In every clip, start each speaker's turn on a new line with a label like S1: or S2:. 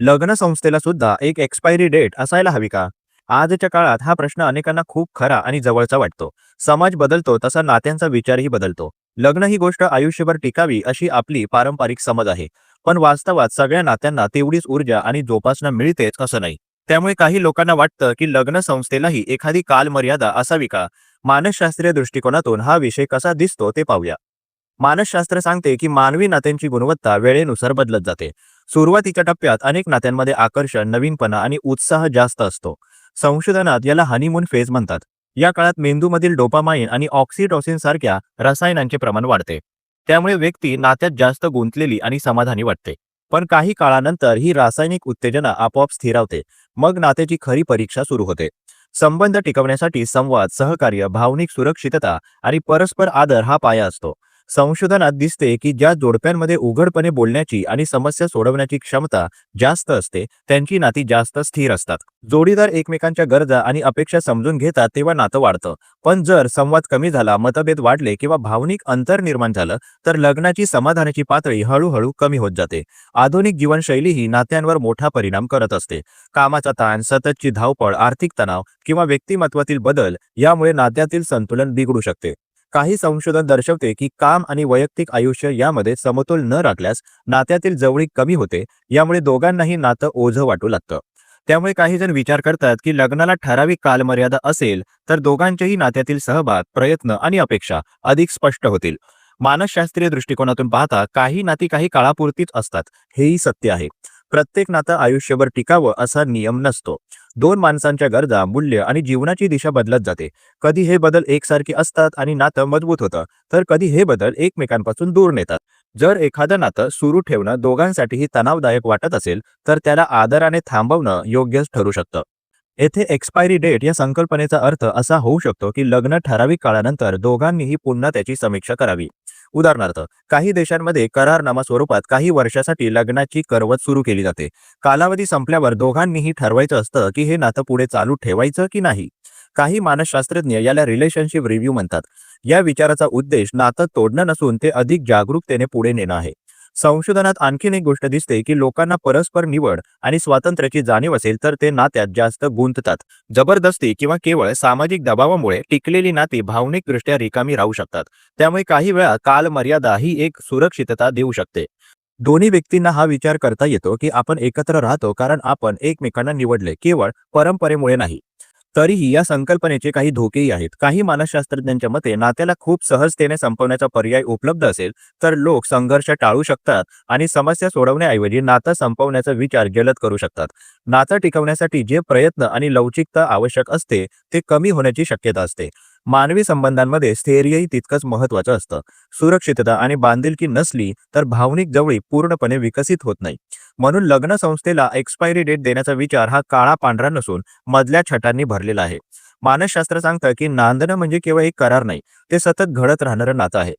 S1: लग्न संस्थेला सुद्धा एक एक्सपायरी डेट असायला हवी का? आजच्या काळात हा प्रश्न अनेकांना खूप खरा आणि जवळचा वाटतो. समाज बदलतो तसा नात्यांचा विचारही बदलतो. लग्न ही गोष्ट आयुष्यभर टिकावी अशी आपली पारंपरिक समज आहे. पण वास्तवात सगळ्या नात्यांना तेवढीच ऊर्जा आणि जोपासना मिळतेच असं नाही. त्यामुळे काही लोकांना वाटतं की लग्न संस्थेलाही एखादी कालमर्यादा असावी का? मानसशास्त्रीय दृष्टिकोनातून हा विषय कसा दिसतो ते पाहूया. मानसशास्त्र सांगते की मानवी नात्यांची गुणवत्ता वेळेनुसार बदलत जाते. सुरुवातीच्या टप्प्यात अनेक नात्यांमध्ये आकर्षण नवीनपणा आणि उत्साह जास्त असतो. संशोधनात याला हनीमून फेज म्हणतात. या काळात मेंदूमधील डोपामाइन आणि ऑक्सिटोसिन सारख्या रसायनांचे प्रमाण वाढते. त्यामुळे व्यक्ती नात्यात जास्त गुंतलेली आणि समाधानी वाटते. पण काही काळानंतर ही रासायनिक उत्तेजना आपोआप स्थिरावते. मग नात्याची खरी परीक्षा सुरू होते. संबंध टिकवण्यासाठी संवाद सहकार्य भावनिक सुरक्षितता आणि परस्पर आदर हा पाया असतो. संशोधनात दिसते की ज्या जोडप्यांमध्ये उघडपणे बोलण्याची आणि समस्या सोडवण्याची क्षमता जास्त असते त्यांची नाती जास्त स्थिर असतात. जोडीदार एकमेकांच्या गरजा आणि अपेक्षा समजून घेतात तेव्हा नातं वाढतं. पण जर संवाद कमी झाला मतभेद वाढले किंवा भावनिक अंतर निर्माण झालं तर लग्नाची समाधानाची पातळी हळूहळू कमी होत जाते. आधुनिक जीवनशैली ही नात्यांवर मोठा परिणाम करत असते. कामाचा ताण सततची धावपळ आर्थिक तणाव किंवा व्यक्तिमत्वातील बदल यामुळे नात्यातील संतुलन बिघडू शकते. काही संशोधन दर्शवते की काम आणि वैयक्तिक आयुष्य यामध्ये समतोल न राखल्यास नात्यातील जवळीक कमी होते यामुळे दोघांनाही नातं ओझं वाटू लागतं. त्यामुळे काही जण विचार करतात की लग्नाला ठराविक कालमर्यादा असेल तर दोघांच्याही नात्यातील सहभाग प्रयत्न आणि अपेक्षा अधिक स्पष्ट होतील. मानसशास्त्रीय दृष्टिकोनातून पाहता काही नाती काही काळापुरतीच असतात हेही सत्य आहे. प्रत्येक नातं आयुष्यभर टिकावं असा नियम नसतो. दोन माणसांच्या गरजा मूल्य आणि जीवनाची दिशा बदलत जाते. कधी हे बदल एकसारखे असतात आणि नातं मजबूत होतं तर कधी हे बदल एकमेकांपासून दूर नेतात. जर एखादं नातं सुरू ठेवणं दोघांसाठीही तणावदायक वाटत असेल तर त्याला आदराने थांबवणं योग्यच ठरू शकतं. येथे एक्सपायरी डेट या संकल्पनेचा अर्थ असा होऊ शकतो की लग्न ठराविक काळानंतर दोघांनीही पुन्हा त्याची समीक्षा करावी. उदाहरणार्थ काही देशांमध्ये करारनामा स्वरूपात काही वर्षासाठी लग्नाची करवत सुरू केली जाते. कालावधी संपल्यावर दोघांनीही ठरवायचं असतं की हे नातं पुढे चालू ठेवायचं की नाही. काही मानसशास्त्रज्ञ याला रिलेशनशिप रिव्ह्यू म्हणतात. या विचाराचा उद्देश नातं तोडणं नसून ते अधिक जागरूकतेने पुढे नेणं आहे. संशोधनात आणखीन एक गोष्ट दिसते की लोकांना परस्पर निवड आणि स्वातंत्र्याची जाणीव असेल तर ते नात्यात जास्त गुंततात. जबरदस्ती किंवा केवळ सामाजिक दबावामुळे टिकलेली नाती भावनिकदृष्ट्या रिकामी राहू शकतात. त्यामुळे काही वेळा कालमर्यादा ही एक सुरक्षितता देऊ शकते. दोन्ही व्यक्तींना हा विचार करता येतो की आपण एकत्र राहतो कारण आपण एकमेकांना निवडले केवळ परंपरेमुळे नाही. तरीही या संकल्पनेचे काही धोकेही आहेत. काही मानसशास्त्रज्ञांच्या मते नात्याला खूप सहजतेने संपवण्याचा पर्याय उपलब्ध असेल तर लोक संघर्ष टाळू शकतात आणि समस्या सोडवण्याऐवजी नातं संपवण्याचा विचार जलद करू शकतात. नातं टिकवण्यासाठी जे प्रयत्न आणि लवचिकता आवश्यक असते ते कमी होण्याची शक्यता असते. मानवी संबंधांमध्ये स्थैर्यही तितकंच महत्वाचं असतं. सुरक्षितता आणि बांधिलकी नसली तर भावनिक जवळी पूर्णपणे विकसित होत नाही. म्हणून लग्न संस्थेला एक्सपायरी डेट देण्याचा विचार हा काळा पांढरा नसून मधल्या छटांनी भरलेला आहे. मानसशास्त्र सांगतं की नांदणं म्हणजे केवळ एक करार नाही ते सतत घडत राहणारं नातं आहे.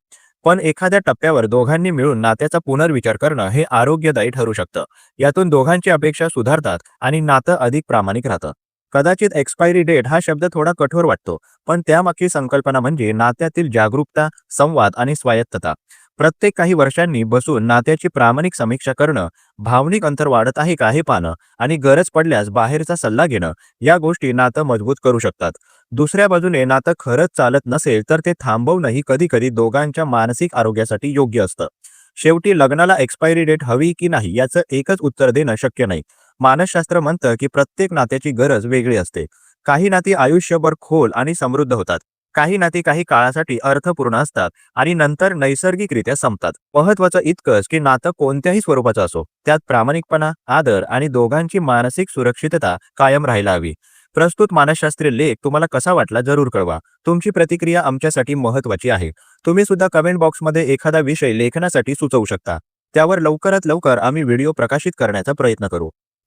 S1: पण एखाद्या टप्प्यावर दोघांनी मिळून नात्याचा पुनर्विचार करणं हे आरोग्यदायी ठरू शकतं. यातून दोघांची अपेक्षा सुधारतात आणि नातं अधिक प्रामाणिक राहतं. कदाचित एक्सपायरी डेट हा शब्द थोडा कठोर वाटतो पण त्यामागची संकल्पना म्हणजे नात्यातील जागरूकता संवाद आणि स्वायत्तता. प्रत्येक काही वर्षांनी बसून नात्याची प्रामाणिक समीक्षा करणं भावनिक अंतर वाढत आहे का हे पाहणं आणि गरज पडल्यास बाहेरचा सल्ला घेणं या गोष्टी नातं मजबूत करू शकतात. दुसऱ्या बाजूने नातं खरंच चालत नसेल तर ते थांबवणंही कधी कधी दोघांच्या मानसिक आरोग्यासाठी योग्य असतं. शेवटी लग्नाला एक्सपायरी डेट हवी की नाही याचं एकच उत्तर देणं शक्य नाही. मानसशास्त्र म्हणतं की प्रत्येक नात्याची गरज वेगळी असते. काही नाती आयुष्यभर खोल आणि समृद्ध होतात. काही नाती काही काळासाठी अर्थपूर्ण असतात आणि नंतर नैसर्गिकरित्या संपतात. महत्वाचं इतकंच की नातं कोणत्याही स्वरूपाचं असो. त्यात प्रामाणिकपणा आदर आणि दोघांची मानसिक सुरक्षितता कायम राहायला हवी. प्रस्तुत मानसशास्त्रीय लेख तुम्हाला कसा वाटला जरूर कळवा. तुमची प्रतिक्रिया आमच्यासाठी महत्वाची आहे. तुम्ही सुद्धा कमेंट बॉक्समध्ये एखादा विषय लेखनासाठी सुचवू शकता. त्यावर लवकरात लवकर आम्ही व्हिडिओ प्रकाशित करण्याचा प्रयत्न करू.